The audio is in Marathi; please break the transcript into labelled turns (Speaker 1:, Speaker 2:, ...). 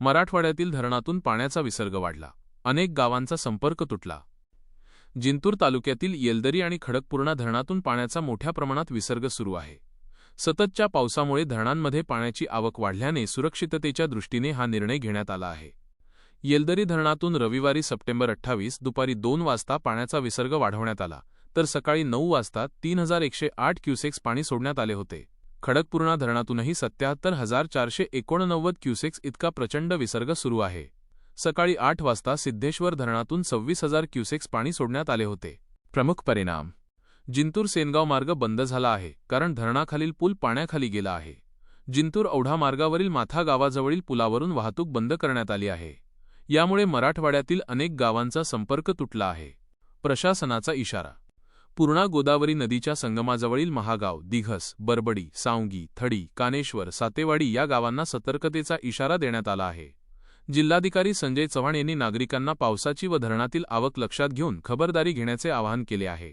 Speaker 1: मराठवाड्यातील धरणातून पाण्याचा विसर्ग वाढला. अनेक गावांचा संपर्क तुटला. जिंतूर तालुक्यातील येलदरी आणि खडकपूर्णा धरणातून पाण्याचा मोठ्या प्रमाणात विसर्ग सुरू आहे. सततच्या पावसामुळे धरणांमध्ये पाण्याची आवक वाढल्याने सुरक्षिततेच्या दृष्टीने हा निर्णय घेण्यात आला आहे. येलदरी धरणातून रविवारी सप्टेंबर अठ्ठावीस दुपारी दोन वाजता पाण्याचा विसर्ग वाढवण्यात आला तर सकाळी नऊ वाजता तीन हजार एकशे आठ क्युसेक्स पाणी सोडण्यात आले होते. खडकपूर्णा धरणातूनही सत्याहत्तर हजार चारशे एकोणनव्वद क्युसेक्स इतका प्रचंड विसर्ग सुरू आहे. सकाळी आठ वाजता सिद्धेश्वर धरणातून सव्वीस हजार क्युसेक्स पाणी सोडण्यात आले होते. प्रमुख परिणाम. जिंतूर सेनगाव मार्ग बंद झाला आहे कारण धरणाखालील पूल पाण्याखाली गेला आहे. जिंतूर औढा मार्गावरील माथा गावाजवळील पुलावरून वाहतूक बंद करण्यात आली आहे. यामुळे मराठवाड्यातील अनेक गावांचा संपर्क तुटला आहे. प्रशासनाचा इशारा. पूर्णा गोदावरी नदीच्या संगमाजवळील महागाव दिघस बरबडी सावंगी थडी कानेश्वर सातेवाडी या गावांना सतर्कतेचा इशारा देण्यात आला आहे. जिल्हाधिकारी संजय चव्हाण यांनी नागरिकांना पावसाची व धरणातील आवक लक्षात घेऊन खबरदारी घेण्याचे आवाहन केले आहे.